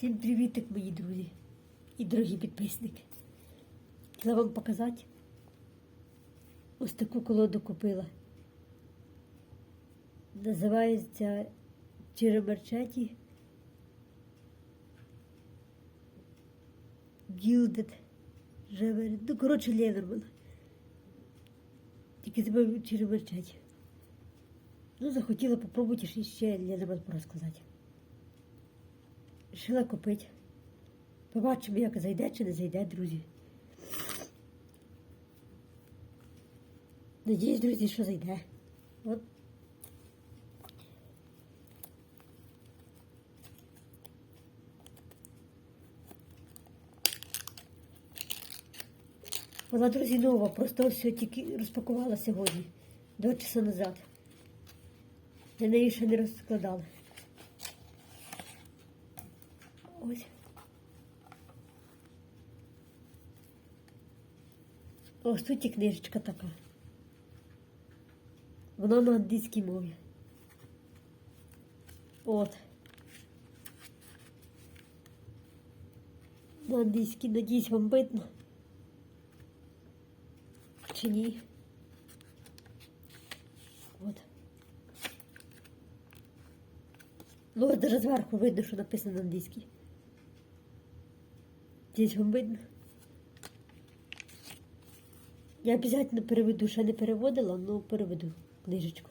Всім привітик, мої друзі і дорогі підписники. Хотіла вам показати. Ось таку колоду купила. Називається Черемарчаті Gilded Жевер. Ну, коротше, Ленорман. Тільки тебе Черемарчаті. Ну, захотіла попробувати ще Ленорман порозказати. Рішила купити. Побачимо, як зайде чи не зайде, друзі. Надіюсь, друзі, що зайде. От. Вона, друзі, нова, просто ось тільки розпакувала сьогодні, два часа назад. Я неї ще не розкладала. Ось. Ось тут і книжечка така. Вона на англійській мові. От. На англійській, надіюсь, вам видно. Чи ні? От. Ну, от даже зверху видно, що написано на англійській. Здесь вам видно? Я обязательно переведу, ще не переводила, але переведу книжечку.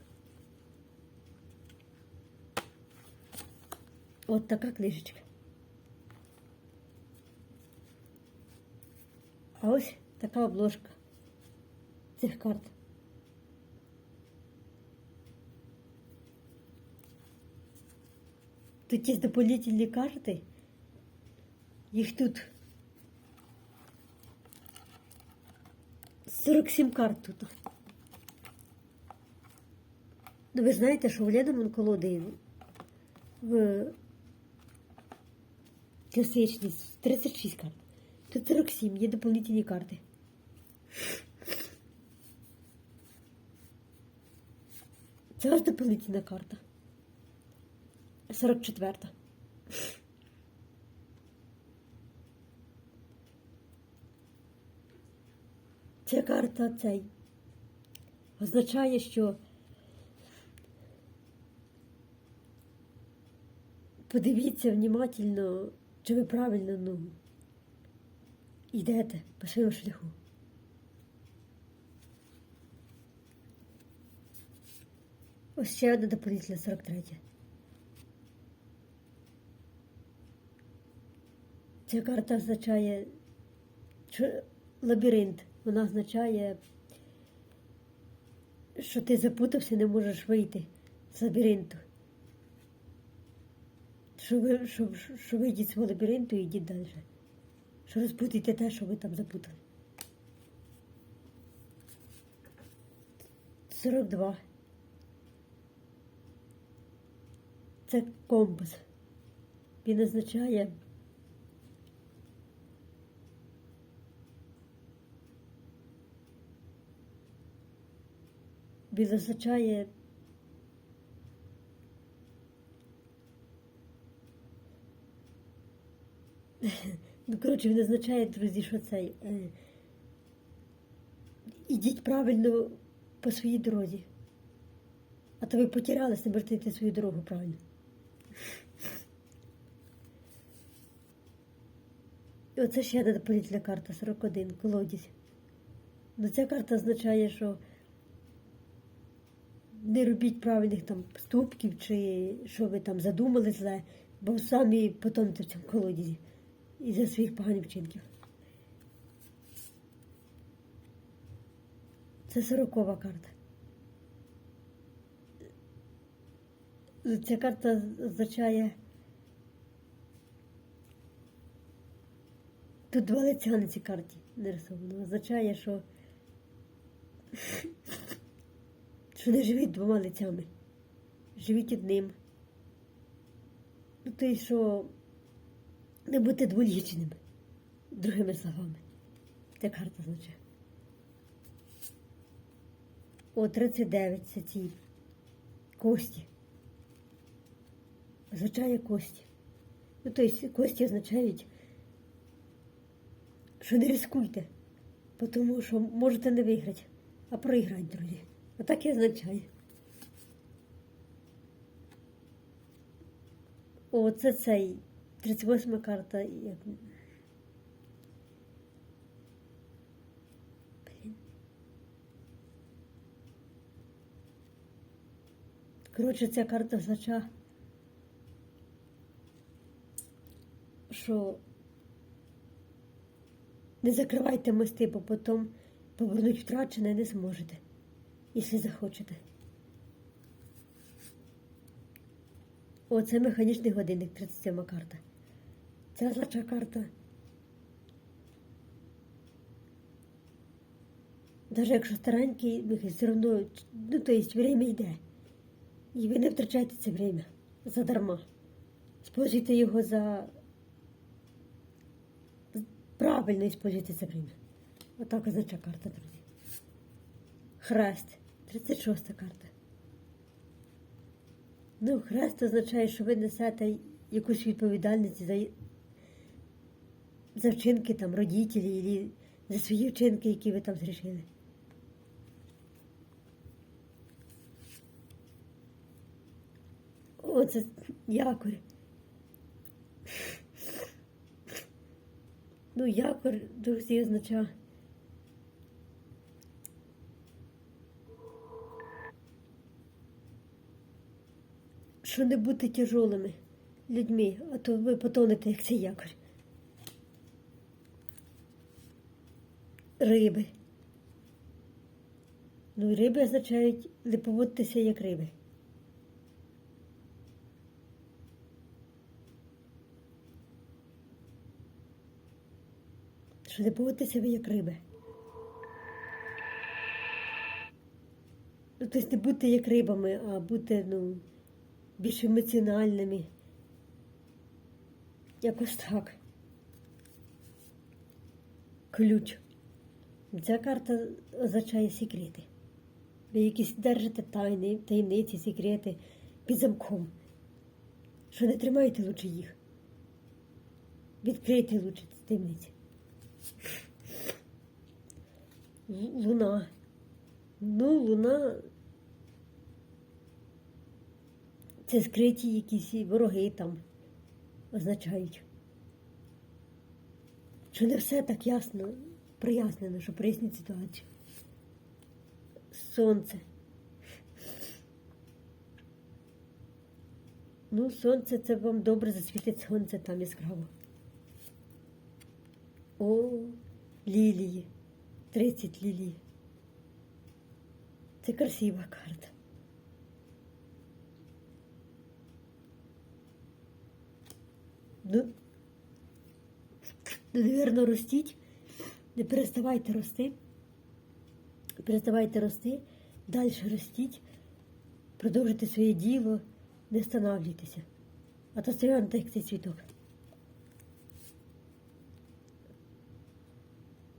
От така книжечка. А ось така обложка цих карт. Тут є дополнительні карти. Їх тут 47 карт тут. Ну, ви знаєте, що в Ленорман колоди в класичній 36 карт. Тут 47, є дополнительні карти. Це аж дополнительна карта. 44. Ця карта цей означає, що подивіться внимательно, чи ви правильно ну, йдете по своєму шляху. Ось ще одна дополнительна 43. Ця карта означає лабіринт. Вона означає, що ти запутався, і не можеш вийти з лабіринту. Що ви, що, що вийдіть з свого лабіринту і йдіть далі. Що розпутайте те, що ви там запутали. 42. Це компас. Він означає. Він означає. Ну, коротше, він означає, друзі, що це. Е, ідіть правильно по своїй дорозі. А то ви потерялись, не можете свою дорогу правильно. Оце ще одна дополнительна карта 41, колодязь. Ну ця карта означає, що не робіть правильних там поступків, чи що ви там задумали зле, бо самі потонете в цьому колодязі із-за своїх поганих вчинків. Це сорокова карта. Ця карта означає. Тут два лиця на цій карті нарисовано. Означає, що що не живіть двома лицями. Живіть одним. Ну, й що не будьте дволічними, другими словами. Ця карта означає. О, 39 це ці кості. Означає кості. Ну, тобто кості означають, що не ризикуйте, тому що можете не виграти, а проіграти, друзі. Отак і означає. О, це цей 38 карта. Як... Коротше, ця карта означає, що не закривайте мости, бо потім повернути втрачене не зможете, якщо захочете. О, це механічний годинник, 37 карта. Ця злача карта. Навіть якщо старенький, ви все одно, ну, то є, время йде. І ви не втрачаєте це время задарма. Спожити його за правильно используйте це время. Отак означає карта, друзі. Хрест. 36 карта. Ну, хрест означає, що ви несете якусь відповідальність за, за вчинки там родителі, або за свої вчинки, які ви там зрішили. Оце якорь. Ну, якорь, друзі, означає. Що не бути тяжолими людьми, а то ви потонете, як цей якорь. Риби. Ну, риби означають не поводитися як риби. Що не поводитися ви як риби. Ну, тобто не бути як рибами, а бути, ну, більш емоціональними. Якось так. Ключ. Ця карта означає секрети. Ви якісь держите тайни, таємниці, секрети під замком. Що не тримайте лучше їх. Відкрийте лучше ці таємниці. Луна. Ну, луна. Це скриті якісь вороги там означають. Що не все так ясно, прояснено, що прояснить ситуацію. Сонце. Ну, сонце це вам добре засвітить сонце там яскраво. О, лілії. 30 лілій. Це красива карта. Ну, ростіть. Не переставайте рости. Переставайте рости, далі ростіть, продовжуйте своє діло, не встановлюйтеся. А то вам так цей цвіток.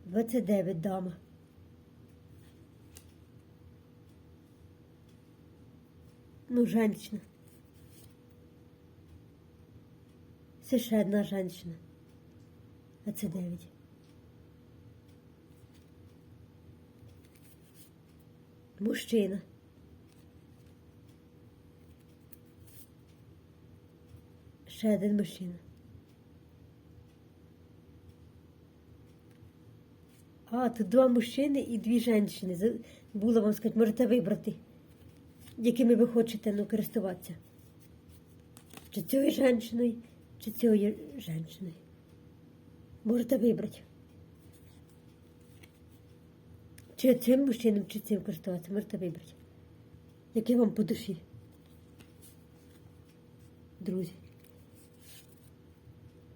29 дама. Ну, женщина. Це ще одна женщина. А це 9. Мужчина. Ще один мужчина. А, тут два мужчини і дві жінки. Забула вам сказати, можете вибрати, якими ви хочете ну, користуватися. Чи цією жінкою, чи цією жінкою. Можете вибрати. Чи цим мужчинам, чи цим користуватися, можете вибрати. Яке вам по душі. Друзі.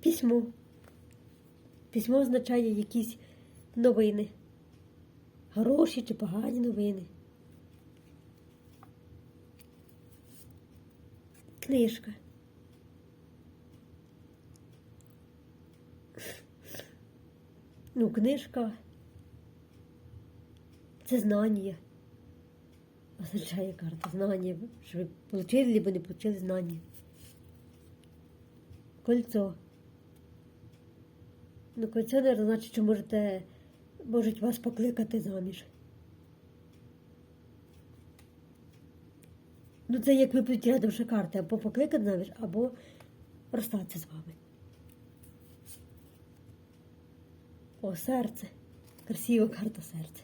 Письмо. Письмо означає якісь новини. Хороші чи погані новини. Книжка. Ну, книжка. Це знання. Означає карта. Знання. Що ви отримали, або не отримали знання. Кольцо. Ну, кольцо не значить, що можете, можуть вас покликати заміж. Ну, це як випадуть рядом ще карти, або покликати заміж, або розстатися з вами. О, серце. Красива карта серця.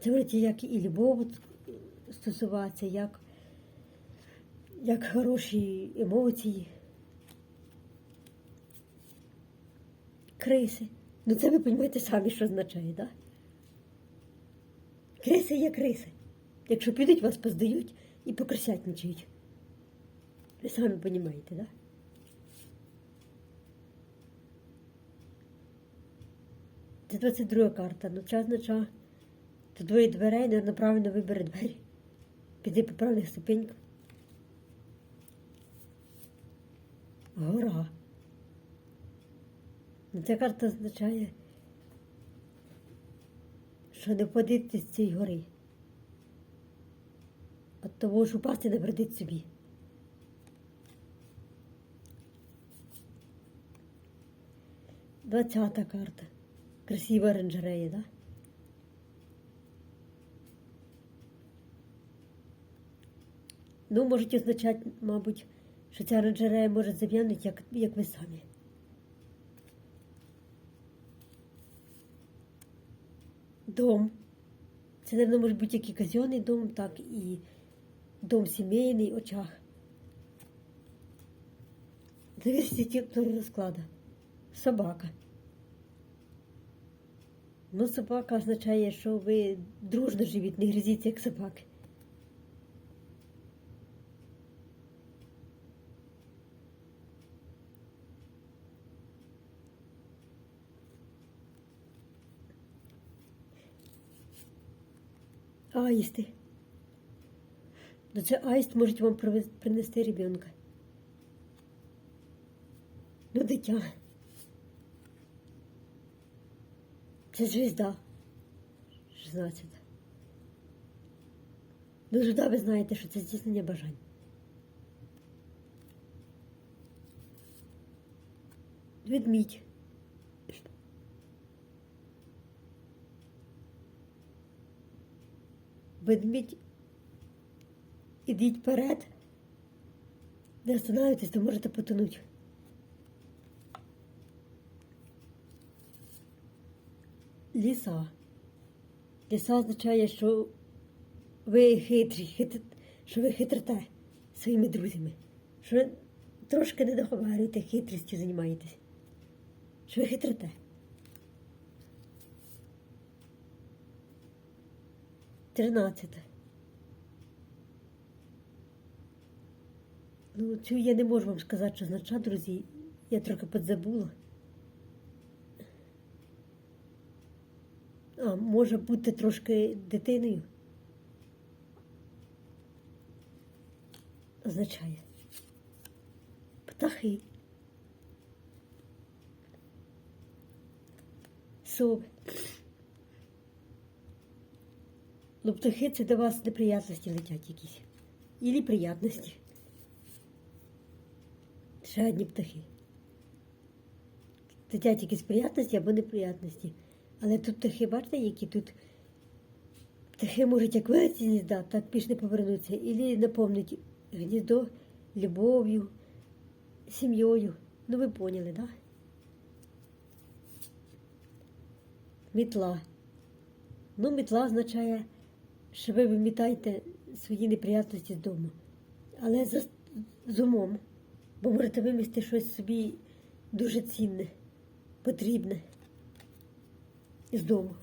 Це вроді як і любов стосуватися, як, як хороші емоції. Криси. Ну це ви розумієте самі, що означає, так? Да? Криси є криси. Якщо підуть, вас поздають і покрисятничають. Ви самі розумієте, так? Да? Це 22 карта. Ну, час на час. Тут двоє дверей, не правильно вибери двері. Піди по правильних ступеньках. Гора. Ну, Ця карта означає, що не впадете з цієї гори. От того ж упасти не вредить собі. Двадцята карта. Красива оранжерея, да? Ну, можуть означати, мабуть, що ця оранжерея може зав'янути, як, як ви самі. Дом. Це, мабуть, може бути як і казенний дом, так і дом сімейний, очах. Зависить від розкладу. Собака. Ну, собака означає, що ви дружно живіть, не гризіться, як собаки. Аїсти. Ну це аїст може вам принести ребенка. Ну, дитя. Це звізда. 16. Ну, звізда ви знаєте, що це здійснення бажань. Ведмідь. Ведмідь. Ідіть вперед. Не останавливайтесь, то можете потонути. Ліса. Ліса означає, що ви хитрі, хит... що ви хитрите своїми друзями. Що ви трошки не договорюєте, хитрістю займаєтесь. Що ви хитрите. Тринадцяте. Ну, цю я не можу вам сказати, що означає, друзі. Я трохи подзабула. А, може бути трошки дитиною. Означає. Птахи. Сови. Ну, птахи це до вас неприятності летять якісь. Ілі приятності. Ще одні птахи. Летять якісь приятності або неприятності. Але тут птахи, бачите, які тут птахи можуть як вилетіти гнізда, так більш не повернуться. Ілі наповнить гніздо любов'ю, сім'єю. Ну ви поняли, так? Да? Мітла. Ну, мітла означає, що ви вимітаєте свої неприятності з дому. Але за, з умом. Бо можете вимісти щось собі дуже цінне, потрібне з дому.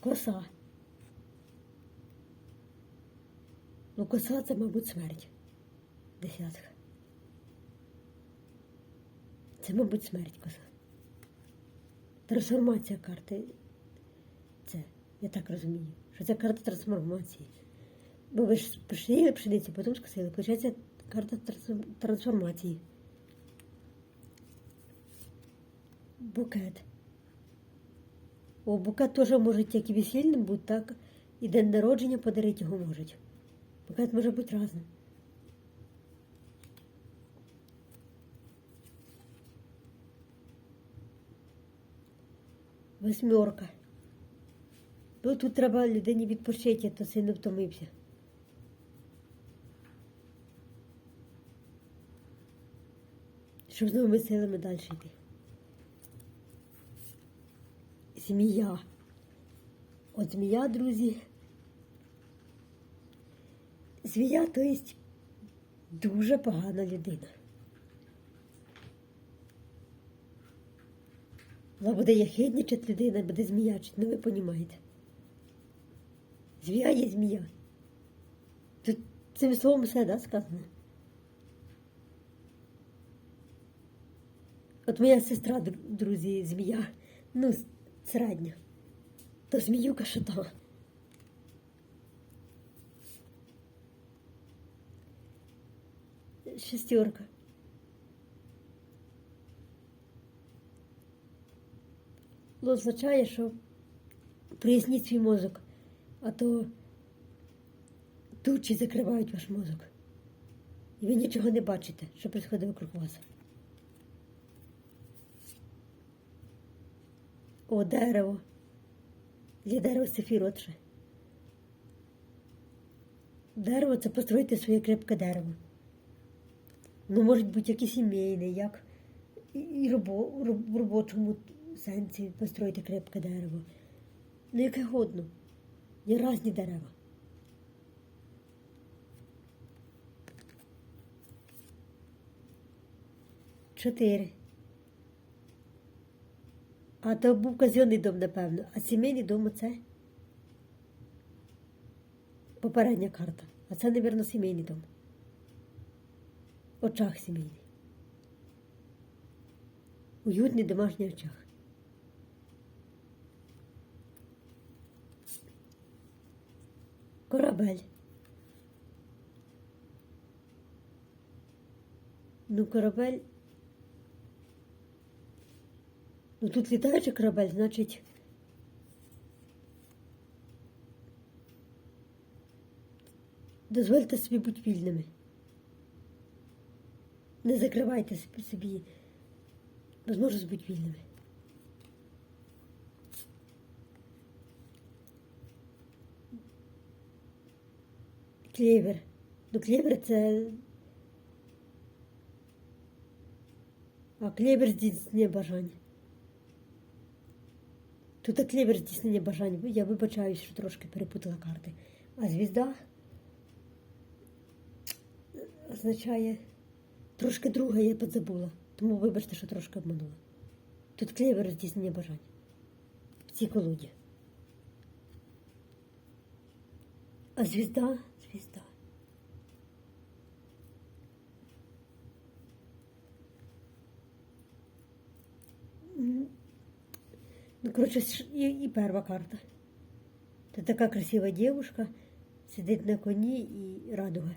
Коса. Ну, коса це, мабуть, смерть. Десятка. Це, мабуть, смерть коса. Трансформація карти. Це, я так розумію, що це карта трансформації. Бо ви ж прийшли пшеницю, потім скосили. Получається карта трансформації. букет. О, букет теж може як і весільним бути, так? І день народження подарити його можуть. Букет може бути різним. Восьмерка. Ну тут треба людині відпочити, а то сильно втомився. Щоб з новими силами далі йти. Змія. От змія, друзі. Змія, то є дуже погана людина. Вона буде яхидничати людина, буде зміячити, ну ви розумієте. Змія є змія. Тут цим словом все, да, сказано? От моя сестра, друзі, змія, ну, середня. То зміюка то. Шестерка. Ну, означає, що проясніть свій мозок, а то тучі закривають ваш мозок. І ви нічого не бачите, що відбувається вокруг вас. О, дерево. Є дерево сефіротше. Дерево це построїти своє крепке дерево. Ну, може бути як і сімейне, як і, в робочому сенсі построїти крепке дерево. Ну, яке годно. Є різні дерева. Чотири. А то був казенний дом, напевно. А сімейний дом оце попередня карта. А це, мабуть, сімейний дом. Очах сімейний. Уютний домашній очах. Корабель. Ну, корабель. Ну тут літаючий корабель, значить. Дозвольте собі бути вільними. Не закривайте собі- можливість бути вільними. Клєвер. Ну, клєвер це. А клєвер здійснює бажання. Тут клєвер здійснення бажань. Я вибачаюсь, що трошки перепутала карти. А звізда означає трошки друга, я підзабула. Тому вибачте, що трошки обманула. Тут клєвер здійснення бажань. В цій колоді. А звізда, звізда. М. Ну, коротше, ш- і, і перша карта. Це така красива дівушка, сидить на коні і радуга.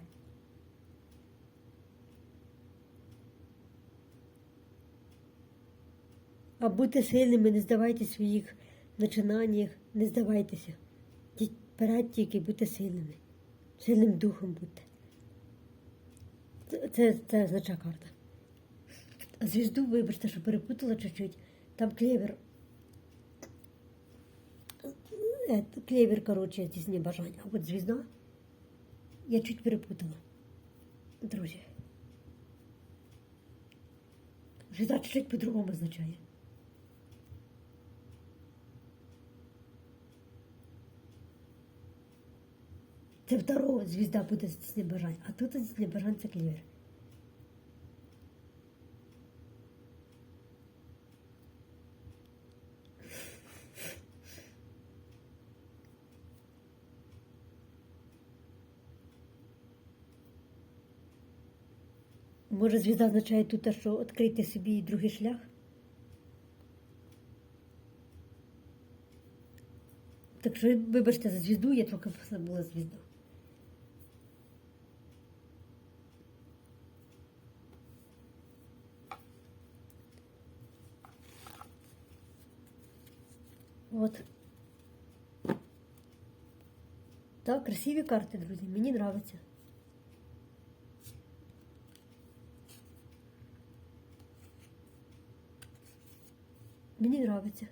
А будьте сильними, не здавайте своїх начинаннях, не здавайтеся. Вперед тільки будьте сильними. Сильним духом будьте. Це, це, означає карта. А звізду, вибачте, що перепутала чуть-чуть. Там клевер. Е, Клевер, коротше, здійснює бажання. А от звізда я чуть перепутала. Друзі. Звізда чуть-чуть по-другому означає. Це второго звізда буде здійснює бажання, а тут здійснює бажання це клевер. Може, звізда означає тут, що відкрити собі другий шлях? Так що, вибачте за звізду, я трохи забула звізду. От. Так, красиві карти, друзі. Мені нравиться. Мені подобається.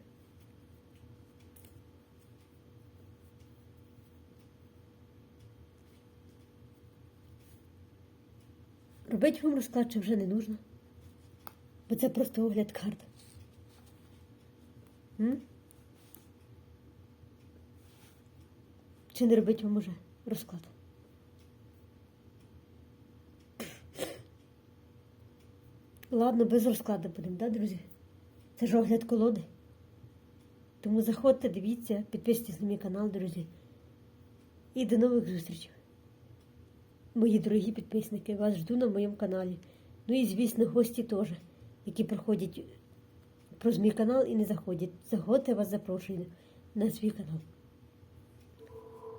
Робити вам розклад чи вже не нужно. Бо це просто огляд карт. М? Чи не робити вам уже розклад? Ладно, без розкладу будемо, да, друзі? Це ж огляд колоди. Тому заходьте, дивіться, підписуйтесь на мій канал, друзі. І до нових зустрічей. Мої дорогі підписники, вас жду на моєму каналі. Ну і, звісно, гості теж, які проходять про мій канал і не заходять. Заходьте, вас запрошую на свій канал.